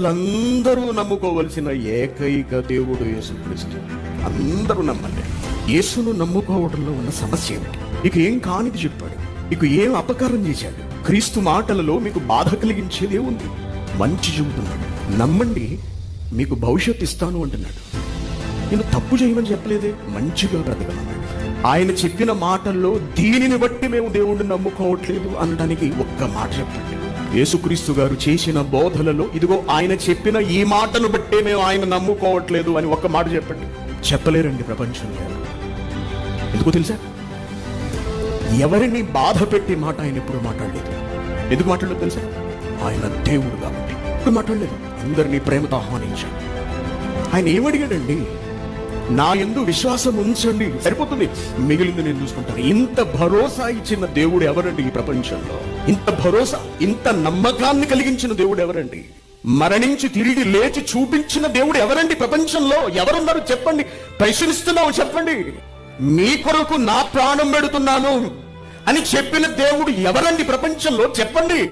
వాళ్ళందరూ నమ్ముకోవలసిన ఏకైక దేవుడు యేసుక్రీస్తు. అందరూ నమ్మండి. యేసును నమ్ముకోవడంలో ఉన్న సమస్య ఏమిటి? ఇక ఏం కానిది చెప్పాడు. ఇక ఏం అపకారం చేశాడు? క్రీస్తు మాటలలో మీకు బాధ కలిగించేదే ఉంది. మంచి చెబుతున్నాడు. నమ్మండి మీకు భవిష్యత్తు ఇస్తాను అంటున్నాడు. నేను తప్పు చేయమని చెప్పలేదే? మంచిగా బ్రతకమన్నాడు. ఆయన చెప్పిన మాటల్లో దీనిని బట్టి మేము దేవుణ్ణి నమ్ముకోవట్లేదు అనడానికి ఒక్క మాట చెప్పండి. యేసుక్రీస్తు గారు చేసిన బోధలలో ఇదిగో ఆయన చెప్పిన ఈ మాటను బట్టే మేము ఆయన నమ్ముకోవట్లేదు అని ఒక్క మాట చెప్పండి. చెప్పలేరండి ప్రపంచంలో. ఎందుకు తెలుసా? ఎవరిని బాధ పెట్టే మాట ఆయన ఎప్పుడు మాట్లాడలేదు. ఎందుకు మాట్లాడలేదు తెలుసా? ఆయన దేవుడు కాబట్టి. ఇప్పుడు మాట్లాడలేదు. అందరినీ ప్రేమతో ఆహ్వానించాడు. ఆయన ఏమడిగాడండి? నా ఎందు విశ్వాసం ఉంచండి. సరిపోతుంది. మిగిలింది నేను చూసుకుంటాను. ఇంత భరోసా ఇచ్చిన దేవుడు ఎవరండి ఈ ప్రపంచంలో? ఇంత భరోసా ఇంత నమ్మకాన్ని కలిగించిన దేవుడు ఎవరండి? మరణించి తిరిగి లేచి చూపించిన దేవుడు ఎవరండి ప్రపంచంలో? ఎవరున్నారు? చెప్పండి. ప్రశ్నిస్తున్నావు చెప్పండి. మీ కొరకు నా ప్రాణం పెడుతున్నాను అని చెప్పిన దేవుడు ఎవరండి ప్రపంచంలో? చెప్పండి.